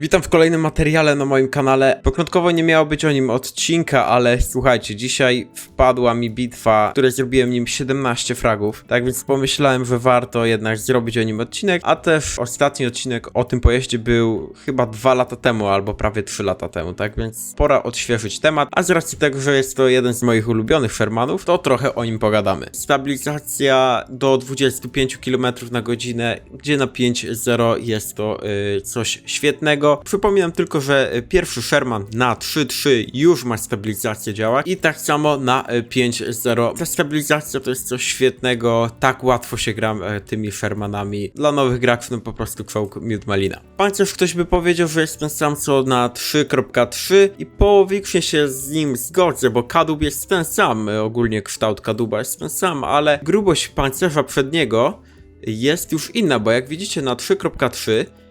Witam w kolejnym materiale na moim kanale. Początkowo nie miało być o nim odcinka, ale słuchajcie, dzisiaj wpadła mi bitwa, w której zrobiłem nim 17 fragów. Tak więc pomyślałem, że warto jednak zrobić o nim odcinek, a też ostatni odcinek o tym pojeździe był chyba 2 lata temu, albo prawie 3 lata temu, tak więc pora odświeżyć temat, a z racji tego, że jest to jeden z moich ulubionych Shermanów, to trochę o nim pogadamy. Stabilizacja do 25 km na godzinę, gdzie na 5.0 jest to y, coś świetnego. Przypominam tylko, że y, pierwszy Sherman na 3.3 już ma stabilizację działa i tak samo na y, 5.0. Ta stabilizacja to jest coś świetnego, tak łatwo się gra y, tymi Shermanami. Dla nowych graczy no po prostu czołg miód malina. Pancerz ktoś by powiedział, że jest ten sam co na 3.3 i połowicznie się z nim zgodzę, bo kadłub jest ten sam, y, ogólnie kształt kadłuba jest ten sam, ale grubość pancerza przedniego jest już inna, bo jak widzicie na 3.3 e,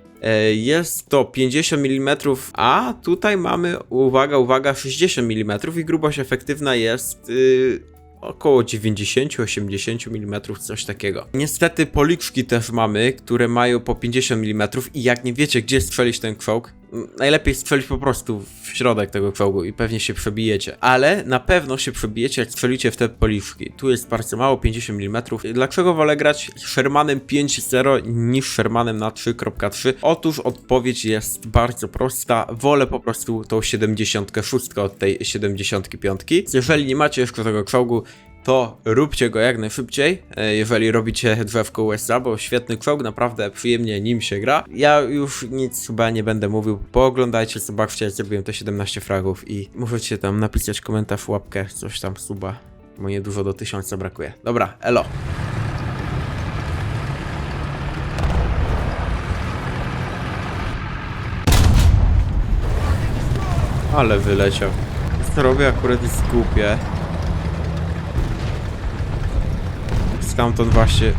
jest to 50 mm, a tutaj mamy, uwaga, uwaga, 60 mm i grubość efektywna jest yy, około 90-80 mm, coś takiego. Niestety policzki też mamy, które mają po 50 mm i jak nie wiecie, gdzie strzelić ten m, najlepiej strzelić po prostu w środek tego czołgu i pewnie się przebijecie. Ale na pewno się przebijecie, jak strzelicie w te policzki. Tu jest bardzo mało, 50 mm. Dlaczego wolę grać Shermanem 5.0 niż Shermanem na 3.3? Otóż odpowiedź jest bardzo prosta. Wolę po prostu tą 76 od tej 75. Jeżeli nie macie jeszcze tego czołgu, to róbcie go jak najszybciej, e, jeżeli robicie drzewko USA, bo świetny czołg, naprawdę przyjemnie nim się gra. Ja już nic chyba nie będę mówił, pooglądajcie, zobaczcie, zrobiłem te 17 fragów i możecie tam napisać komentarz, łapkę, coś tam, suba, bo nie dużo do 1000 brakuje. Dobra, elo. Ale wyleciał. Co robię akurat jest głupie. Stamtąd właśnie.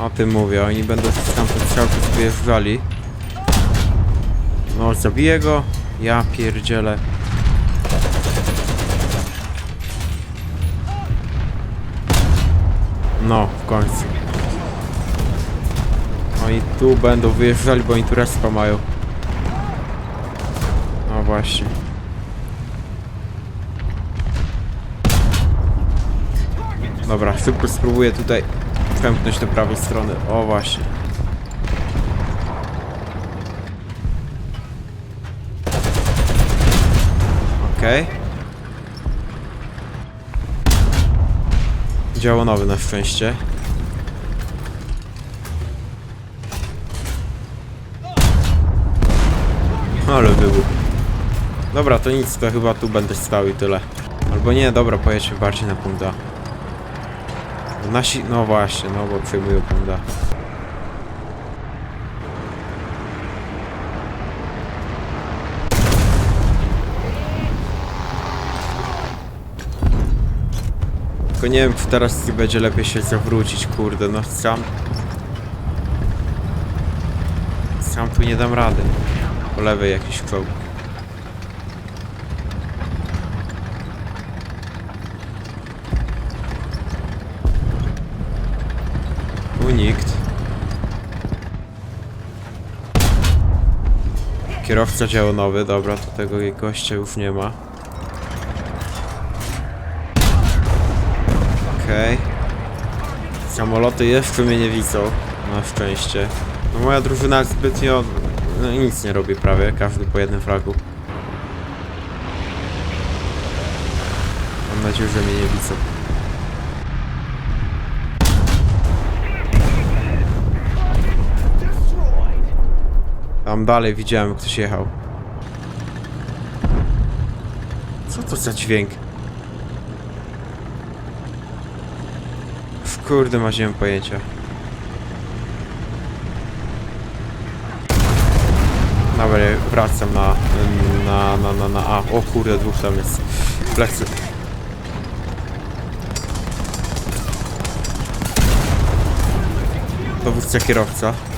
O tym mówię, oni będą stamtąd czas wyjeżdżali. No, zabiję go. Ja pierdzielę. No, w końcu. Oni tu będą wyjeżdżali, bo oni tu respa mają. No właśnie. Dobra, szybko spróbuję tutaj przemknąć do prawej strony. O właśnie. Okej. Działo nowy na szczęście. Ale wybuch. Dobra, to nic, to chyba tu będę stał i tyle. Albo nie, dobra, pojedźmy bardziej na punkt A. Nasi, no właśnie, no bo przejmują punkt A. Tylko nie wiem, czy teraz będzie lepiej się zawrócić, kurde, no sam... Sam tu nie dam rady. Po lewej jakiś czołg. Tu nikt. Kierowca działo nowy, dobra, to tego gościa już nie ma. Okej. Samoloty jeszcze mnie nie widzą, na szczęście. No moja drużyna zbytnio... No, nic nie robi prawie, każdy po jednym fragu. Mam nadzieję, że mnie nie widzą. Tam dalej widziałem, ktoś jechał. Co to za dźwięk? W Kurde, ma nie mam pojęcia. Dobra, wracam na, na, na, na, na, a, o kurde, dwóch tam jest. Plecy. Dowódca kierowca.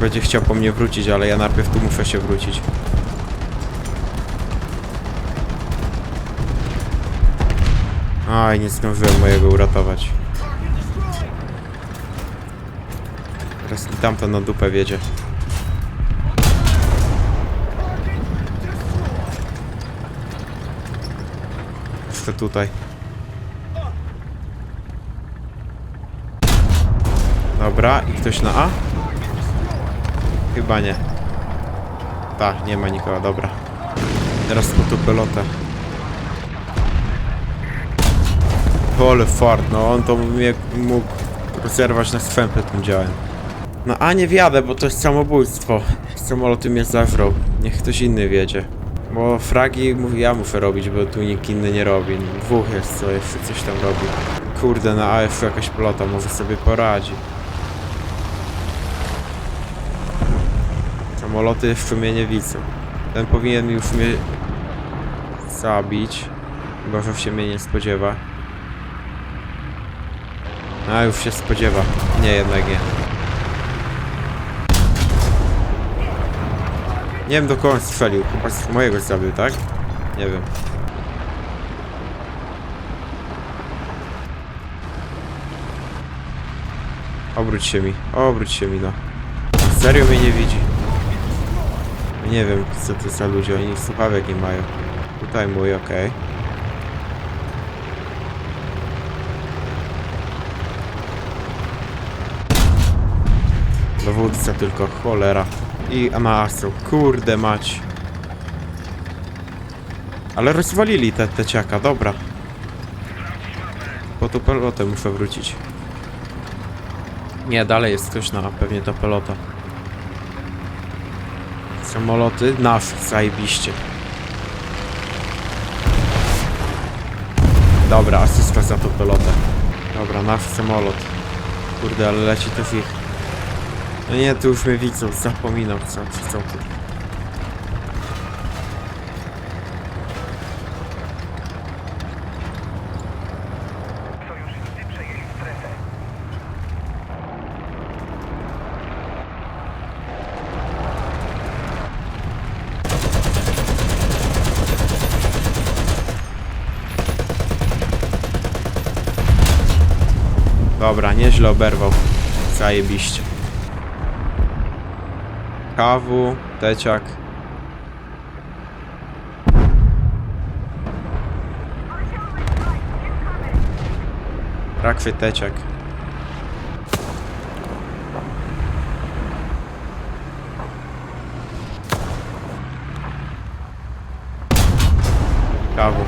Będzie chciał po mnie wrócić, ale ja najpierw tu muszę się wrócić. Aj, nie zdążyłem mojego uratować. Teraz tamto na dupę wiedzie. Jeszcze tutaj. Dobra, i ktoś na A? Chyba nie. Tak, nie ma nikogo, dobra. Teraz tu pelotę. Ole fart, no on to mnie mógł rozerwać na swępę tym działem. No a nie wjadę, bo to jest samobójstwo. Samoloty mnie zażrą. Niech ktoś inny wiedzie. Bo fragi ja muszę robić, bo tu nikt inny nie robi. Dwóch jest, co jeszcze coś tam robi. Kurde, na A jeszcze jakaś pelota, może sobie poradzi. Samoloty jeszcze mnie nie widzą. Ten powinien już mnie zabić. Chyba, że się mnie nie spodziewa. A, już się spodziewa. Nie, jednak nie. Nie wiem do kogo strzelił. Chyba mojego zabił, tak? Nie wiem. Obróć się mi. Obróć się mi, no. Serio mnie nie widzi. Nie wiem, co to za ludzie. Oni słuchawek nie mają. Tutaj mój, okej. Dowódca tylko, cholera. I Amaastro, kurde mać. Ale rozwalili te teciaka, dobra. Po tą pelotę muszę wrócić. Nie, dalej jest ktoś na pewnie ta pelota. Samoloty? Nasz, zajebiście. Dobra, asysta za tą pelotę. Dobra, nasz samolot. Kurde, ale leci też ich. No nie, tu już mnie widzą, zapominam co, co tu. Dobra, nieźle oberwał. Zajebiście. Kawu, teciak. Rakwy teciak. Kawu.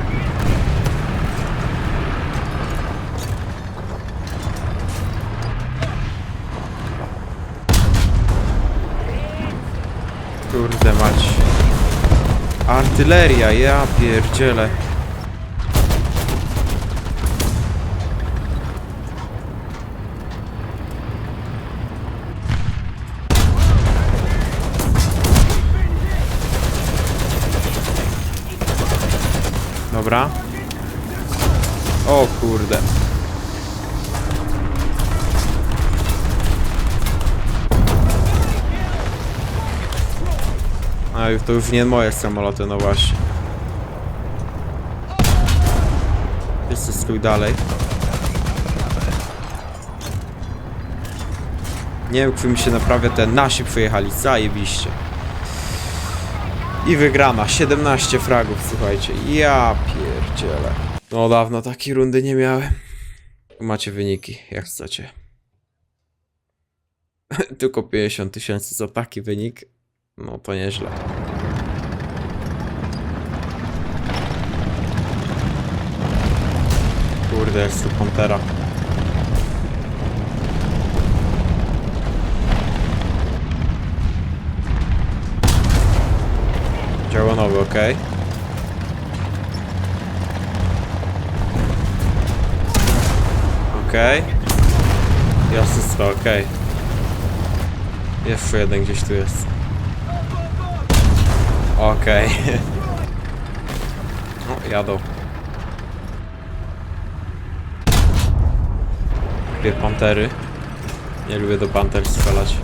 Kurde mać. Artyleria, ja pierdzielę. Dobra. O kurde. Już to już nie moje samoloty, no właśnie. Jeszcze stój dalej. Nie wiem, czy mi się naprawdę te nasi przyjechali, zajebiście. I wygrana, 17 fragów, słuchajcie. Ja pierdzielę. No dawno takiej rundy nie miałem. Macie wyniki, jak chcecie. Tylko 50 tysięcy za taki wynik. No to nieźle. Kurde, jest tu Pantera. Działa nowy, ok. Ok. I asysta, ok. Jeszcze jeden gdzieś tu jest. Okej. O, no, jadą. Lubię pantery. Nie lubię do panter strzelać.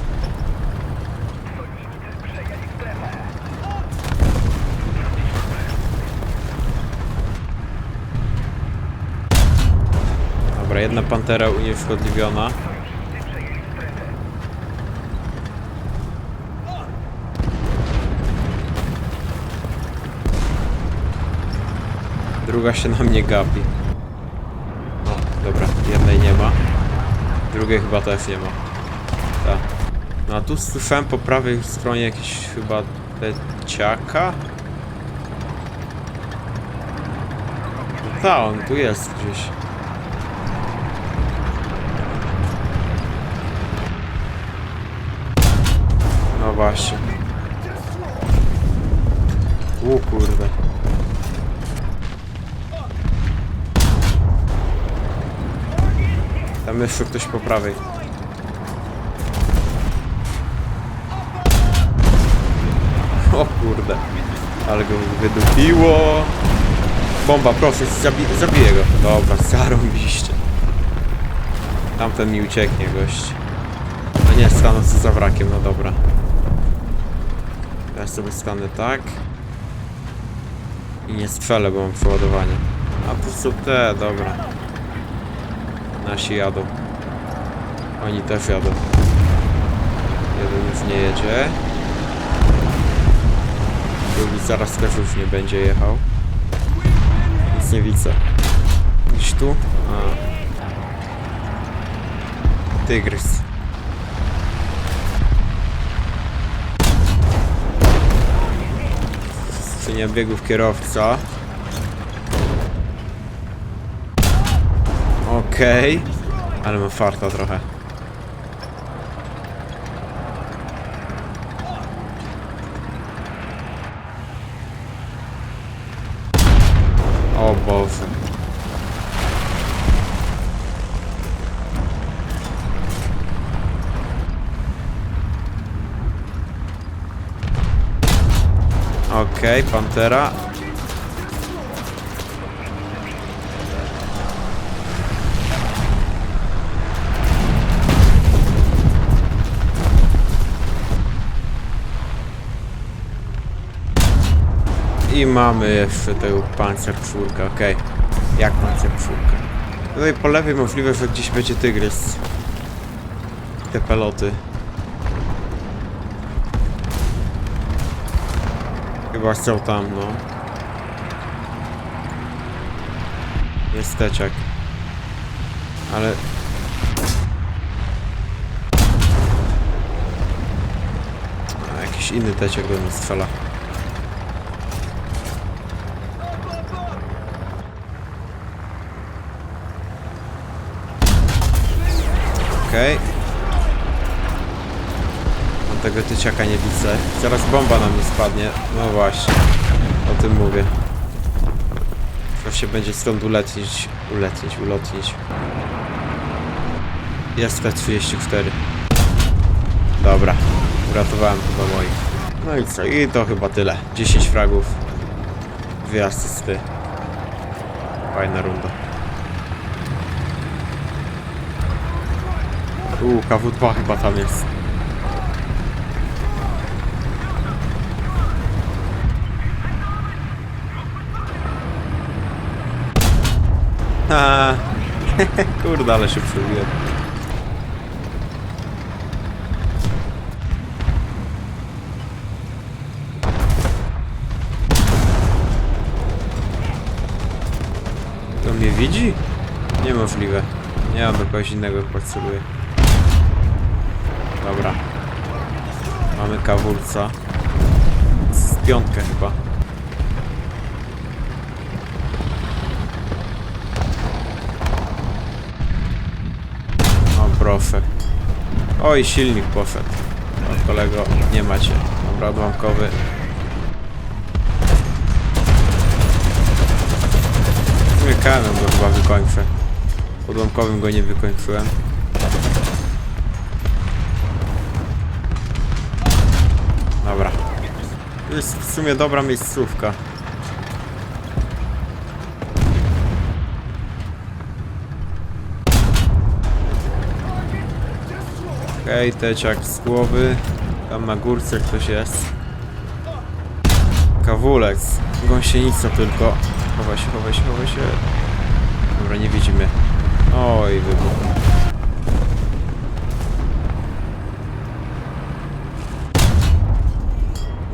Dobra, jedna pantera unieszkodliwiona. Druga się na mnie gapi. O, dobra, jednej nie ma. Drugiej chyba też nie ma. Tak. No a tu słyszałem po prawej stronie jakiś chyba teciaka. No ta, on tu jest gdzieś. No właśnie. U kurde. Tam jeszcze ktoś po prawej. O kurde. Ale go wydupiło. Bomba, proszę, zabi zabiję go. Dobra, zarąbiście. Tamten mi ucieknie, gość. A nie, stanę co za wrakiem, no dobra. Ja sobie stanę tak. I nie strzelę, bo mam przeładowanie. A tu są te, dobra. Nasi jadą. Oni też jadą. Jeden już nie jedzie. Drugi zaraz też już nie będzie jechał. Nic nie widzę. Gdzieś tu? A. Tygrys. Skrzynia biegów kierowca. Okej. Ale mam farta trochę. O Boże. Okej, Pantera. I mamy jeszcze tę pancer czwórkę, okej. Jak pancer czwórkę? Tutaj po lewej możliwe, że gdzieś będzie tygrys. Te peloty. Chyba są tam, no. Jest teciak. Ale... A, jakiś inny teciak do mnie strzela. Okej. Mam tego tyciaka nie widzę. Zaraz bomba na mnie spadnie. No właśnie. O tym mówię. Trzeba się będzie stąd uletnić. Uletnić, ulotnić. Jest T34. Dobra. Uratowałem chyba moich. No i co? I to chyba tyle. 10 fragów. Dwie asysty. Fajna runda. Uuu, KW2 chyba tam jest. Ha, kurde, ale się przebiłem. To mnie widzi? Niemożliwe. Nie mam kogoś innego potrzebuję. Dobra. Mamy kawulca. Z piątkę chyba. O proszę. Oj, silnik poszedł. O kolego, nie macie. Dobra, odłamkowy. Wymykałem go chyba wykończę. Odłamkowym go nie wykończyłem. Jest w sumie dobra miejscówka. Okej, okay, teciak z głowy. Tam na górce ktoś jest. Kawulec. Gąsienica tylko. Chowaj się, chowaj się, chowaj się. Dobra, nie widzi mnie. Oj, wybuch.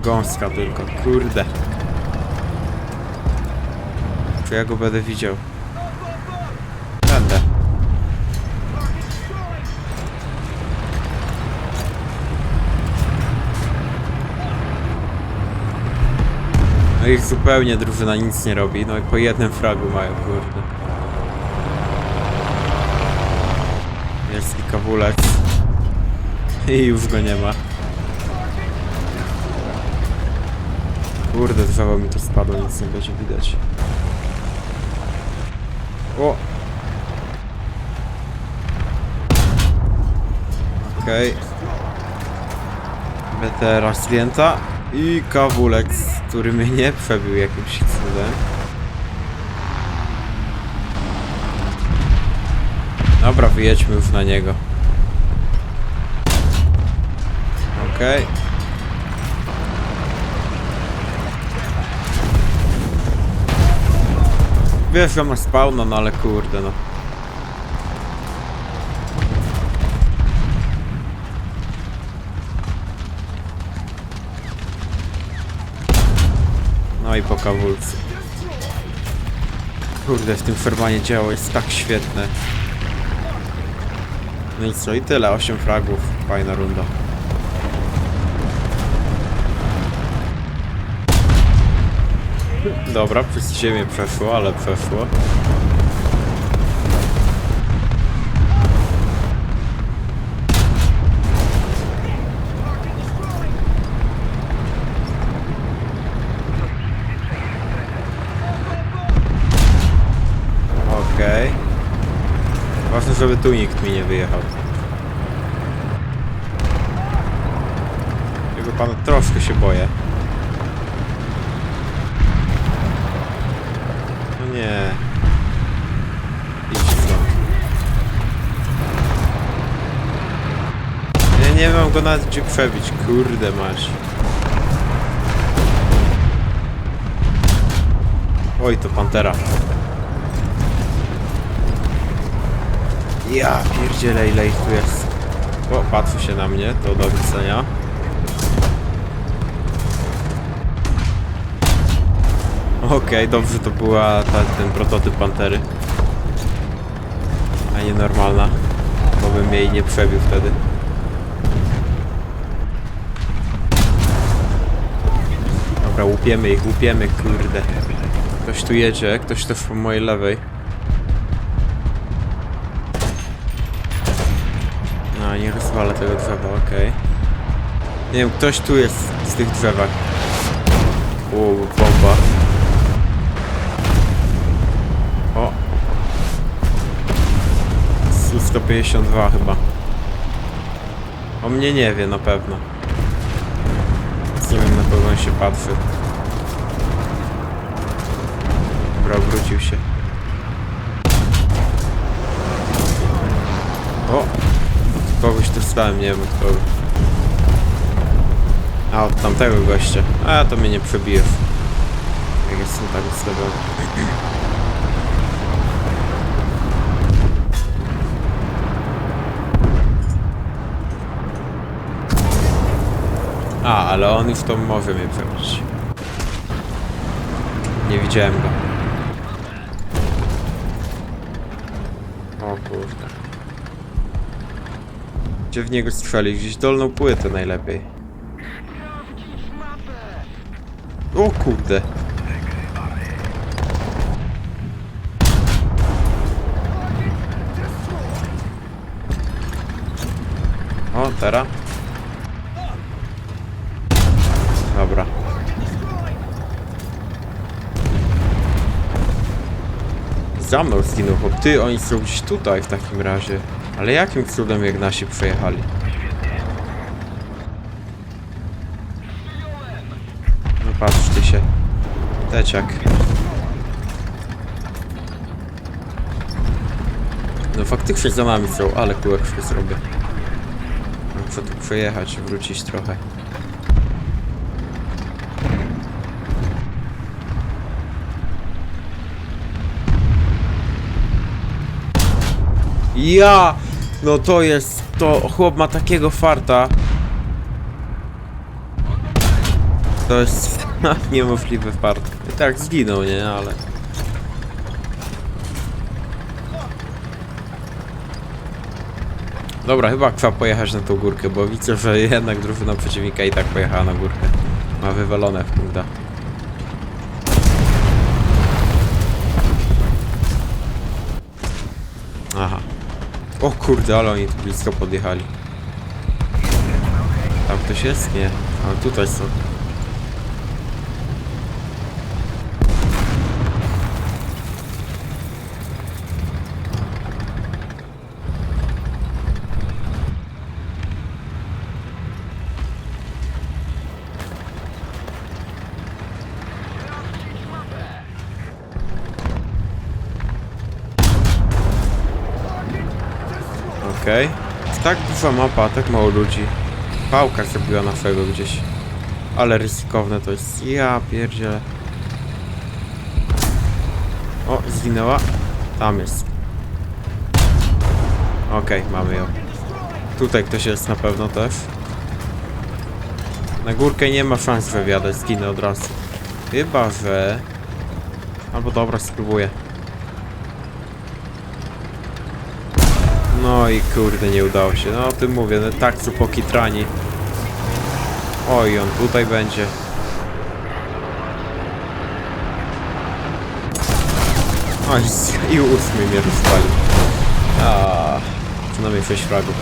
Gąska tylko, kurde. Czy ja go będę widział? Będę. No ich zupełnie drużyna nic nie robi, no i po jednym fragu mają, kurde. Jest i kawulec. I już go nie ma. Kurde, drzewo mi to spadło, nic nie będzie widać. O! Okej. Okay. teraz klienta i kawulek, który mnie nie przebił jakimś cudem. Dobra, wyjedźmy już na niego. Okej. Wiesz, że ma spawna, no ale kurde, no. No i po kawulcu. Kurde, w tym Fermanie działo jest tak świetne. No i co, i tyle, 8 fragów, fajna runda. Dobra, przez ziemię przeszło, ale przeszło. Okej. Ważne, żeby tu nikt mi nie wyjechał. Jego pana troszkę się boję. Nie. Idź stąd. Ja nie mam go nawet gdzie przebić, kurde masz. Oj, to pantera. Ja pierdzielę ile ich tu jest. O, patrzy się na mnie, to do widzenia. Okej, dobrze to była ta, ten prototyp pantery. A nie normalna. Bo bym jej nie przebił wtedy. Dobra, łupiemy ich, łupiemy, kurde. Ktoś tu jedzie, ktoś też po mojej lewej. No, nie rozwalę tego drzewa, okej. Nie wiem, ktoś tu jest z tych drzewach. Uuu. Su-152 chyba. O mnie nie wie na pewno. Nie wiem na kogo on się patrzy. Dobra, obrócił się. O! Kogoś tu stałem, nie wiem od kogo. A, od tamtego gościa. A, to mnie nie przebijesz. Jak jestem tak ustawiony. A, ale on już to może mnie przebić. Nie widziałem go. O kurde. Gdzie w niego strzeli? Gdzieś dolną płytę najlepiej. O kurde. O, teraz. Dobra. Za mną zginął chłop. Ty, oni są gdzieś tutaj w takim razie. Ale jakim cudem jak nasi przejechali? No patrz ty się. Teciak. No faktycznie za nami są, ale kółek się zrobię. Muszę tu przejechać, wrócić trochę. Ja! No to jest, to chłop ma takiego farta. To jest niemożliwy fart. I tak zginął, nie? Ale... Dobra, chyba trzeba pojechać na tą górkę, bo widzę, że jednak drużyna przeciwnika i tak pojechała na górkę. Ma wywalone w punkta. O kurde, ale oni tu blisko podjechali. Tam ktoś jest? Nie. Ale tutaj są. Okej. Duża mapa, tak mało ludzi. Pałka zrobiła na swego gdzieś. Ale ryzykowne to jest. Ja pierdzielę. O, zginęła. Tam jest. Okej, mamy ją. Tutaj ktoś jest na pewno też. Na górkę nie ma szans wywiadać, zginę od razu. Chyba, że... Albo dobra, spróbuję. No i kurde, nie udało się. No o tym mówię, no tak co pokitrani. Oj, on tutaj będzie. Z- i ósmy mnie rozwalił. A, przynajmniej 6 fragów.